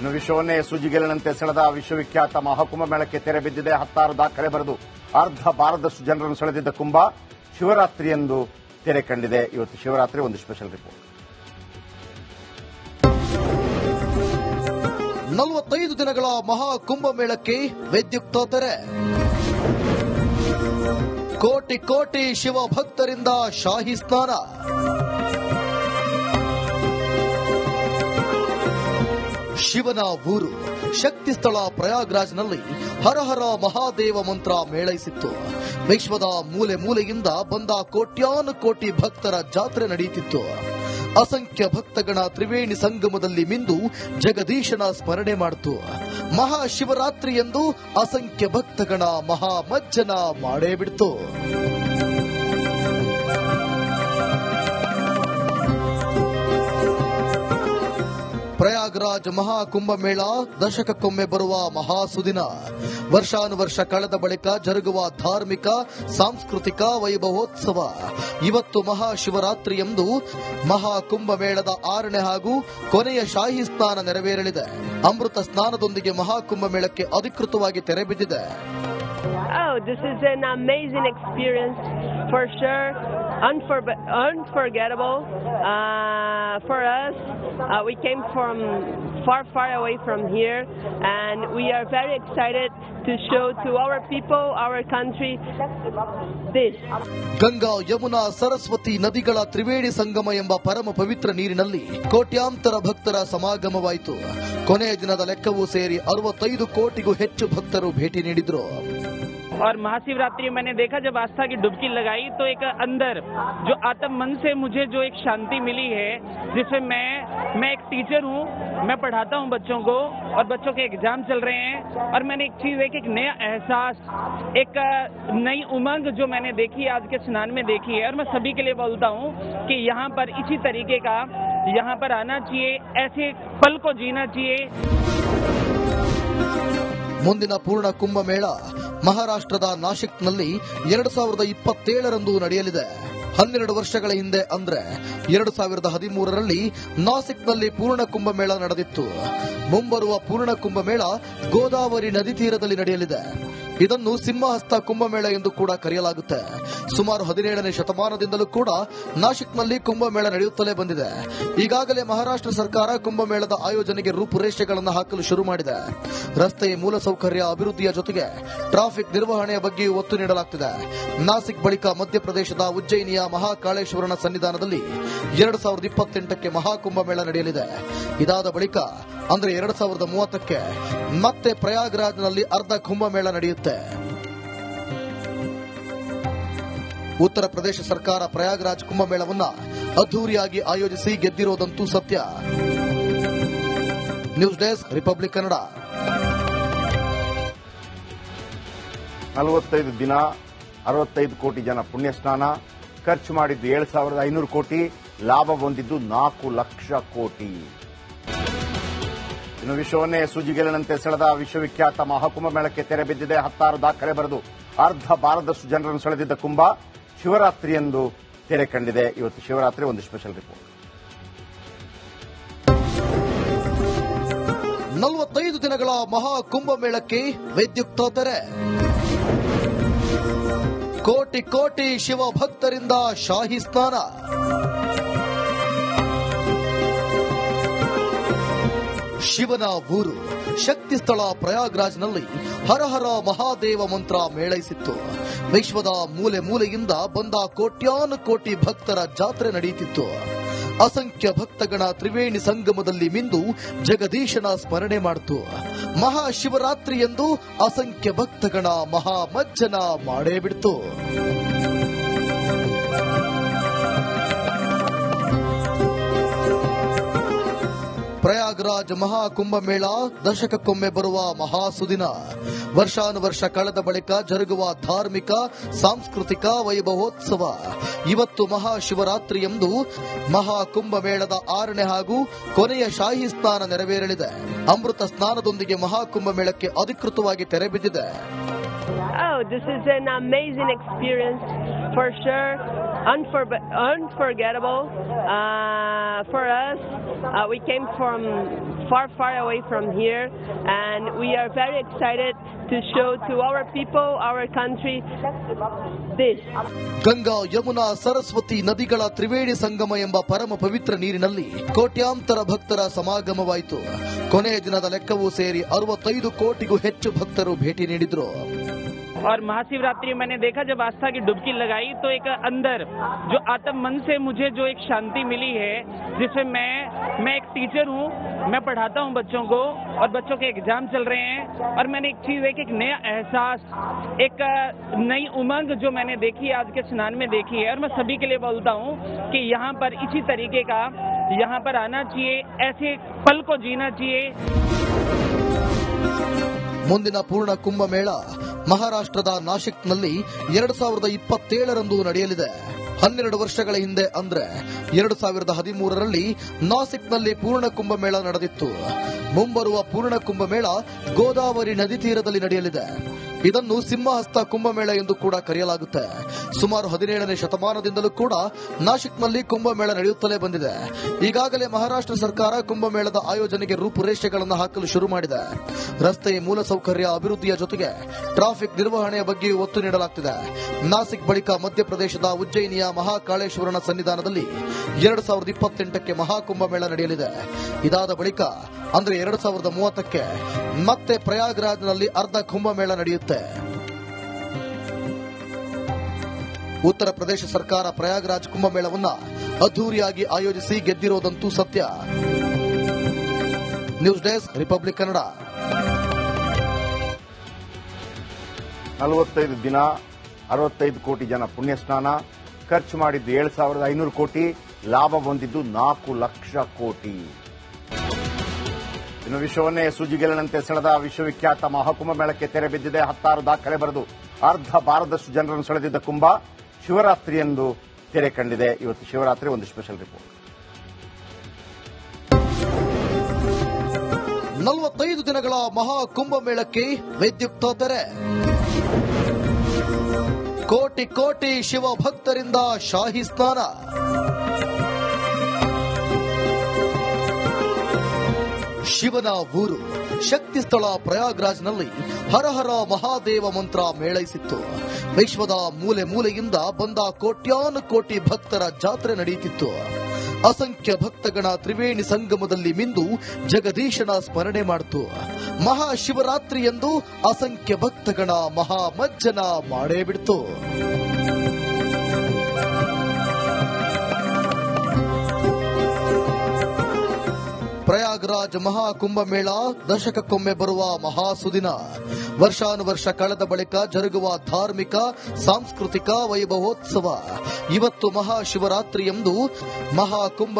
ಇನ್ನು ವಿಶ್ವವನ್ನೇ ಸೂಜಿಗೆಲಿನಂತೆ ಸೆಳೆದ ವಿಶ್ವವಿಖ್ಯಾತ ಮಹಾಕುಂಭ ಮೇಳಕ್ಕೆ ತೆರೆ ಬಿದ್ದಿದೆ. ಹತ್ತಾರು ದಾಖಲೆ ಬರೆದು ಅರ್ಧ ಭಾರತದಷ್ಟು ಜನರನ್ನು ಸೆಳೆದಿದ್ದ ಕುಂಭ ಶಿವರಾತ್ರಿಯಂದು ತೆರೆ ಕಂಡಿದೆ. ಇವತ್ತು ಶಿವರಾತ್ರಿ ಒಂದು ಸ್ಪೆಷಲ್ ರಿಪೋರ್ಟ್ ನಲವತ್ತೈದು ದಿನಗಳ ಮಹಾಕುಂಭ ಮೇಳಕ್ಕೆ ವಿದ್ಯುಕ್ತ ತೆರೆ. ಕೋಟಿ ಕೋಟಿ ಶಿವ ಭಕ್ತರಿಂದ ಶಾಹಿ ಸ್ನಾನ. ಶಿವನ ಊರು. ಶಕ್ತಿ ಸ್ಥಳ ಪ್ರಯಾಗ್ರಾಜ್ನಲ್ಲಿ ಹರಹರ ಮಹಾದೇವ ಮಂತ್ರ ಮೇಳೈಸಿತ್ತು. ವಿಶ್ವದ ಮೂಲೆ ಮೂಲೆಯಿಂದ ಬಂದ ಕೋಟ್ಯಾನು ಕೋಟಿ ಭಕ್ತರ ಜಾತ್ರೆ ನಡೆಯುತ್ತಿತ್ತು ಅಸಂಖ್ಯ ಭಕ್ತಗಣ ತ್ರಿವೇಣಿ ಸಂಗಮದಲ್ಲಿ ಮಿಂದು ಜಗದೀಶನ ಸ್ಮರಣೆ ಮಾಡಿತು. ಮಹಾಶಿವರಾತ್ರಿ ಎಂದು ಅಸಂಖ್ಯ ಭಕ್ತಗಣ ಮಹಾಮಜ್ಜನ ಮಾಡೇ ಬಿಡ್ತು. ಪ್ರಯಾಗ್ರಾಜ್ ಮಹಾಕುಂಭಮೇಳ ದಶಕಕ್ಕೊಮ್ಮೆ ಬರುವ ಮಹಾಸುದಿನ ವರ್ಷಾನುವರ್ಷ ಕಳೆದ ಬಳಿಕ ಜರುಗುವ ಧಾರ್ಮಿಕ ಸಾಂಸ್ಕೃತಿಕ ವೈಭವೋತ್ಸವ ಇವತ್ತು ಮಹಾಶಿವರಾತ್ರಿ ಎಂದು ಮಹಾಶಿವರಾತ್ರಿಯಂದು ಮಹಾಕುಂಭಮೇಳದ ಆರನೇ ಹಾಗೂ ಕೊನೆಯ ಶಾಹಿ ಸ್ನಾನ ನೆರವೇರಲಿದೆ ಅಮೃತ ಸ್ನಾನದೊಂದಿಗೆ ಮಹಾಕುಂಭಮೇಳಕ್ಕೆ ಅಧಿಕೃತವಾಗಿ ತೆರೆ ಬಿದ್ದಿದೆ Oh, this is an amazing experience for sure. Unfor- unforgettable uh, for us. Uh, we came from far, far away from here, and we are very excited to show to our people, our country, this. Ganga Yamuna Saraswati ನದಿಗಳ ತ್ರಿವೇಣಿ ಸಂಗಮ ಎಂಬ ಪರಮ ಪವಿತ್ರ ನೀರಿನಲ್ಲಿ ಕೋಟ್ಯಾಂತರ ಭಕ್ತರ ಸಮಾಗಮವಾಯಿತು ಕೊನೆಯ ದಿನದ ಲೆಕ್ಕವೂ ಸೇರಿ ಅರವತ್ತೈದು ಕೋಟಿಗೂ ಹೆಚ್ಚು ಭಕ್ತರು ಭೇಟಿ ನೀಡಿದ್ರು और महाशिवरात्रि में मैंने देखा जब आस्था की डुबकी लगाई तो एक अंदर जो आत्म मन से मुझे जो एक शांति मिली है जिससे मैं मैं एक टीचर हूँ मैं पढ़ाता हूँ बच्चों को और बच्चों के एग्जाम चल रहे हैं और मैंने एक चीज एक, एक नया एहसास एक अ, नई उमंग जो मैंने देखी आज के स्नान में देखी है और मैं सभी के लिए बोलता हूँ कि यहाँ पर इसी तरीके का यहाँ पर आना चाहिए ऐसे पल को जीना चाहिए ಮುಂದಿನ ಪೂರ್ಣ ಕುಂಭಮೇಳ ಮಹಾರಾಷ್ಟ್ರದ ನಾಶಿಕ್ನಲ್ಲಿ ಎರಡು ಸಾವಿರದ ಇಪ್ಪತ್ತೇಳರಂದು ನಡೆಯಲಿದೆ. ಹನ್ನೆರಡು ವರ್ಷಗಳ ಹಿಂದೆ ಅಂದ್ರೆ ಎರಡು ಸಾವಿರದ ಹದಿಮೂರರಲ್ಲಿ ನಾಸಿಕ್ನಲ್ಲಿ ಪೂರ್ಣ ಕುಂಭಮೇಳ ನಡೆದಿತ್ತು. ಮುಂಬರುವ ಪೂರ್ಣ ಕುಂಭಮೇಳ ಗೋದಾವರಿ ನದಿ ತೀರದಲ್ಲಿ ನಡೆಯಲಿದೆ. ಇದನ್ನು ಸಿಂಹಹಸ್ತ ಕುಂಭಮೇಳ ಎಂದು ಕೂಡ ಕರೆಯಲಾಗುತ್ತೆ. ಸುಮಾರು ಹದಿನೇಳನೇ ಶತಮಾನದಿಂದಲೂ ಕೂಡ ನಾಶಿಕ್ನಲ್ಲಿ ಕುಂಭಮೇಳ ನಡೆಯುತ್ತಲೇ ಬಂದಿದೆ. ಈಗಾಗಲೇ ಮಹಾರಾಷ್ಟ್ರ ಸರ್ಕಾರ ಕುಂಭಮೇಳದ ಆಯೋಜನೆಗೆ ರೂಪುರೇಷೆಗಳನ್ನು ಹಾಕಲು ಶುರು ಮಾಡಿದೆ. ರಸ್ತೆಯ ಮೂಲಸೌಕರ್ಯ ಅಭಿವೃದ್ಧಿಯ ಜೊತೆಗೆ ಟ್ರಾಫಿಕ್ ನಿರ್ವಹಣೆಯ ಬಗ್ಗೆಯೂ ಒತ್ತು ನೀಡಲಾಗುತ್ತಿದೆ ನಾಸಿಕ್ ಬಳಿಕ ಮಧ್ಯಪ್ರದೇಶದ ಉಜ್ಜಯಿನಿಯ ಮಹಾಕಾಳೇಶ್ವರನ ಸನ್ನಿಧಾನದಲ್ಲಿ ಎರಡು ಸಾವಿರದ ಇಪ್ಪತ್ತೆಂಟಕ್ಕೆ ಮಹಾಕುಂಭಮೇಳ ನಡೆಯಲಿದೆ. ಇದಾದ ಬಳಿಕ ಅಂದ್ರೆ ಎರಡು ಸಾವಿರದ ಮೂವತ್ತಕ್ಕೆ ಮತ್ತೆ ಪ್ರಯಾಗ್ರಾಜ್ನಲ್ಲಿ ಅರ್ಧ ಕುಂಭಮೇಳ ನಡೆಯುತ್ತೆ. ಉತ್ತರ ಪ್ರದೇಶ ಸರ್ಕಾರ ಪ್ರಯಾಗ್ರಾಜ್ ಕುಂಭಮೇಳವನ್ನ ಅದ್ದೂರಿಯಾಗಿ ಆಯೋಜಿಸಿ ಗೆದ್ದಿರೋದಂತೂ ಸತ್ಯ. News desk, Republic Kannada. ನಲವತ್ತೈದು ದಿನ, ಅರವತ್ತೈದು ಕೋಟಿ ಜನ ಪುಣ್ಯ ಸ್ನಾನ ಖರ್ಚು ಮಾಡಿದ್ದು ಏಳು ಸಾವಿರದ ಐನೂರು ಕೋಟಿ, ಲಾಭ ಬಂದಿದ್ದು ನಾಲ್ಕು ಲಕ್ಷ ಕೋಟಿ. ಇನ್ನು ವಿಶ್ವವನ್ನೇ ಸುಜಿಗೆಲನಂತೆ ಸೆಳೆದ ವಿಶ್ವವಿಖ್ಯಾತ ಮಹಾಕುಂಭ ಮೇಳಕ್ಕೆ ತೆರೆ ಬಿದ್ದಿದೆ. ಹತ್ತಾರು ದಾಖಲೆ ಬರೆದು ಅರ್ಧ ಭಾರತದಷ್ಟು ಜನರನ್ನು ಸೆಳೆದಿದ್ದ ಕುಂಭ ಶಿವರಾತ್ರಿಯಂದು ತೆರೆ ಕಂಡಿದೆ. ಇವತ್ತು ಶಿವರಾತ್ರಿ ಒಂದು ಸ್ಪೆಷಲ್ ರಿಪೋರ್ಟ್ ನಲವತ್ತೈದು ದಿನಗಳ ಮಹಾ ಕುಂಭಮೇಳಕ್ಕೆ ವಿದ್ಯುಕ್ತ ತೆರೆ. ಕೋಟಿ ಕೋಟಿ ಶಿವ ಭಕ್ತರಿಂದ ಶಾಹಿ ಸ್ನಾನ ಶಿವನ ಊರು ಶಕ್ತಿ ಸ್ಥಳ ಪ್ರಯಾಗ್ರಾಜ್ನಲ್ಲಿ ಹರಹರ ಮಹಾದೇವ ಮಂತ್ರ ಮೇಳೈಸಿತ್ತು. ವಿಶ್ವದ ಮೂಲೆ ಮೂಲೆಯಿಂದ ಬಂದ ಕೋಟ್ಯಾನು ಕೋಟಿ ಭಕ್ತರ ಜಾತ್ರೆ ನಡೆಯುತ್ತಿತ್ತು ಅಸಂಖ್ಯ ಭಕ್ತಗಣ ತ್ರಿವೇಣಿ ಸಂಗಮದಲ್ಲಿ ಮಿಂದು ಜಗದೀಶನ ಸ್ಮರಣೆ ಮಾಡಿತು. ಮಹಾಶಿವರಾತ್ರಿ ಎಂದು ಅಸಂಖ್ಯ ಭಕ್ತಗಣ ಮಹಾಮಜ್ಜನ ಮಾಡೇ ಬಿಡ್ತು. ಪ್ರಯಾಗ್ರಾಜ್ ಮಹಾಕುಂಭಮೇಳ ದಶಕಕ್ಕೊಮ್ಮೆ ಬರುವ ಮಹಾಸುದಿನ ವರ್ಷಾನುವರ್ಷ ಕಳೆದ ಬಳಿಕ ಜರುಗುವ ಧಾರ್ಮಿಕ ಸಾಂಸ್ಕೃತಿಕ ವೈಭವೋತ್ಸವ ಇವತ್ತು ಮಹಾಶಿವರಾತ್ರಿಯೆಂದೂ ಮಹಾಕುಂಭ ಮೇಳದ ಆರನೇ ಹಾಗೂ ಕೊನೆಯ ಶಾಹಿ ಸ್ನಾನ ನೆರವೇರಲಿದೆ ಅಮೃತ ಸ್ನಾನದೊಂದಿಗೆ ಮಹಾಕುಂಭಮೇಳಕ್ಕೆ ಅಧಿಕೃತವಾಗಿ ತೆರೆ ಬಿದ್ದಿದೆ Oh, this is an amazing experience for sure. unfor- unforgettable uh, for us. Uh, we came from far, far away from here, and we are very excited to show to our people, our country, this. Ganga Yamuna Saraswati ನದಿಗಳ ತ್ರಿವೇಣಿ ಸಂಗಮ ಎಂಬ ಪರಮ ಪವಿತ್ರ ನೀರಿನಲ್ಲಿ ಕೋಟ್ಯಾಂತರ ಭಕ್ತರ ಸಮಾಗಮವಾಯಿತು ಕೊನೆಯ ದಿನದ ಲೆಕ್ಕವೂ ಸೇರಿ ಅರವತ್ತೈದು ಕೋಟಿಗೂ ಹೆಚ್ಚು ಭಕ್ತರು ಭೇಟಿ ನೀಡಿದ್ರು और महाशिवरात्रि मैंने देखा जब आस्था की डुबकी लगाई तो एक अंदर जो आत्म मन से मुझे जो एक शांति मिली है, जिसमें मैं मैं एक टीचर हूँ, मैं पढ़ाता हूँ बच्चों को और बच्चों के एग्ज़ाम चल रहे हैं और मैंने एक चीज़, एक एक नया एहसास, एक नई उमंग जो मैंने देखी, आज के स्नान में देखी है। और मैं सभी के लिए बोलता हूँ कि यहाँ पर इसी तरीके का, यहाँ पर आना चाहिए, ऐसे पल को जीना चाहिए। ಮುಂದಿನ ಪೂರ್ಣ ಕುಂಭಮೇಳ ಮಹಾರಾಷ್ಟ್ರದ ನಾಶಿಕ್ನಲ್ಲಿ ಎರಡ್ ಸಾವಿರದ ಇಪ್ಪತ್ತೇಳರಂದು ನಡೆಯಲಿದೆ. ಹನ್ನೆರಡು ವರ್ಷಗಳ ಹಿಂದೆ ಅಂದ್ರೆ ಎರಡು ಸಾವಿರದ ಹದಿಮೂರರಲ್ಲಿ ನಾಸಿಕ್ನಲ್ಲಿ ಪೂರ್ಣ ಕುಂಭಮೇಳ ನಡೆದಿತ್ತು. ಮುಂಬರುವ ಪೂರ್ಣ ಕುಂಭಮೇಳ ಗೋದಾವರಿ ನದಿ ತೀರದಲ್ಲಿ ನಡೆಯಲಿದೆ. ಇದನ್ನು ಸಿಂಹಹಸ್ತ ಕುಂಭಮೇಳ ಎಂದು ಕೂಡ ಕರೆಯಲಾಗುತ್ತೆ. ಸುಮಾರು ಹದಿನೇಳನೇ ಶತಮಾನದಿಂದಲೂ ಕೂಡ ನಾಶಿಕ್ನಲ್ಲಿ ಕುಂಭಮೇಳ ನಡೆಯುತ್ತಲೇ ಬಂದಿದೆ. ಈಗಾಗಲೇ ಮಹಾರಾಷ್ಟ್ರ ಸರ್ಕಾರ ಕುಂಭಮೇಳದ ಆಯೋಜನೆಗೆ ರೂಪುರೇಷೆಗಳನ್ನು ಹಾಕಲು ಶುರು ಮಾಡಿದೆ. ರಸ್ತೆ ಮೂಲಸೌಕರ್ಯ ಅಭಿವೃದ್ಧಿಯ ಜೊತೆಗೆ ಟ್ರಾಫಿಕ್ ನಿರ್ವಹಣೆಯ ಬಗ್ಗೆಯೂ ಒತ್ತು ನೀಡಲಾಗ್ತಿದೆ. ನಾಸಿಕ್ ಬಳಿಕ ಮಧ್ಯಪ್ರದೇಶದ ಉಜ್ಜಯಿನಿಯ ಮಹಾಕಾಳೇಶ್ವರನ ಸನ್ನಿಧಾನದಲ್ಲಿ ಎರಡು ಸಾವಿರದ ಇಪ್ಪತ್ತೆಂಟಕ್ಕೆ ಮಹಾಕುಂಭಮೇಳ ನಡೆಯಲಿದೆ. ಇದಾದ ಬಳಿಕ, ಅಂದರೆ ಎರಡು ಸಾವಿರದ ಮೂವತ್ತಕ್ಕೆ ಮತ್ತೆ ಪ್ರಯಾಗ್ರಾಜ್ನಲ್ಲಿ ಅರ್ಧ ಕುಂಭಮೇಳ ನಡೆಯುತ್ತೆ. ಉತ್ತರ ಪ್ರದೇಶ ಸರ್ಕಾರ ಪ್ರಯಾಗ್ರಾಜ್ ಕುಂಭಮೇಳವನ್ನ ಅದ್ದೂರಿಯಾಗಿ ಆಯೋಜಿಸಿ ಗೆದ್ದಿರೋದಂತೂ ಸತ್ಯ. News desk, Republic Kannada. ನಲವತ್ತೈದು ದಿನ, ಅರವತ್ತೈದು ಕೋಟಿ ಜನ ಪುಣ್ಯ ಸ್ನಾನ ಖರ್ಚು ಮಾಡಿದ್ದು ಏಳು ಸಾವಿರದ ಐನೂರು ಕೋಟಿ, ಲಾಭ ಬಂದಿದ್ದು ನಾಲ್ಕು ಲಕ್ಷ ಕೋಟಿ. ಇನ್ನು ವಿಶ್ವವನ್ನೇ ಸೂಜಿಗೆಲನಂತೆ ಸೆಳೆದ ವಿಶ್ವವಿಖ್ಯಾತ ಮಹಾಕುಂಭ ಮೇಳಕ್ಕೆ ತೆರೆ ಬಿದ್ದಿದೆ. ಹತ್ತಾರು ದಾಖಲೆ ಬರೆದು ಅರ್ಧ ಭಾರತದಷ್ಟು ಜನರನ್ನು ಸೆಳೆದಿದ್ದ ಕುಂಭ ಶಿವರಾತ್ರಿಯಂದು ತೆರೆ ಕಂಡಿದೆ. ಇವತ್ತು ಶಿವರಾತ್ರಿ ಒಂದು ಸ್ಪೆಷಲ್ ರಿಪೋರ್ಟ್ ನಲವತ್ತೈದು ದಿನಗಳ ಮಹಾಕುಂಭ ಮೇಳಕ್ಕೆ ವಿದ್ಯುಕ್ತ ತೆರೆ. ಕೋಟಿ ಕೋಟಿ ಶಿವ ಭಕ್ತರಿಂದ ಶಾಹಿ ಸ್ನಾನ. ಶಿವನ ಊರು. ಶಕ್ತಿ ಸ್ಥಳ ಪ್ರಯಾಗ್ರಾಜ್ನಲ್ಲಿ ಹರಹರ ಮಹಾದೇವ ಮಂತ್ರ ಮೇಳೈಸಿತ್ತು. ವಿಶ್ವದ ಮೂಲೆ ಮೂಲೆಯಿಂದ ಬಂದ ಕೋಟ್ಯಾನು ಕೋಟಿ ಭಕ್ತರ ಜಾತ್ರೆ ನಡೆಯುತ್ತಿತ್ತು ಅಸಂಖ್ಯ ಭಕ್ತಗಣ ತ್ರಿವೇಣಿ ಸಂಗಮದಲ್ಲಿ ಮಿಂದು ಜಗದೀಶನ ಸ್ಮರಣೆ ಮಾಡಿತು. ಮಹಾಶಿವರಾತ್ರಿ ಎಂದು ಅಸಂಖ್ಯ ಭಕ್ತಗಣ ಮಹಾಮಜ್ಜನ ಮಾಡೇ ಬಿಡ್ತು. ಪ್ರಯಾಗ್ರಾಜ್ ಮಹಾಕುಂಭಮೇಳ ದಶಕಕ್ಕೊಮ್ಮೆ ಬರುವ ಮಹಾಸುದಿನ. ವರ್ಷಾನುವರ್ಷ ಕಳೆದ ಬಳಿಕ ಜರುಗುವ ಧಾರ್ಮಿಕ, ಸಾಂಸ್ಕೃತಿಕ ವೈಭವೋತ್ಸವ. ಇವತ್ತು ಮಹಾಶಿವರಾತ್ರಿಯಂದು ಮಹಾಕುಂಭ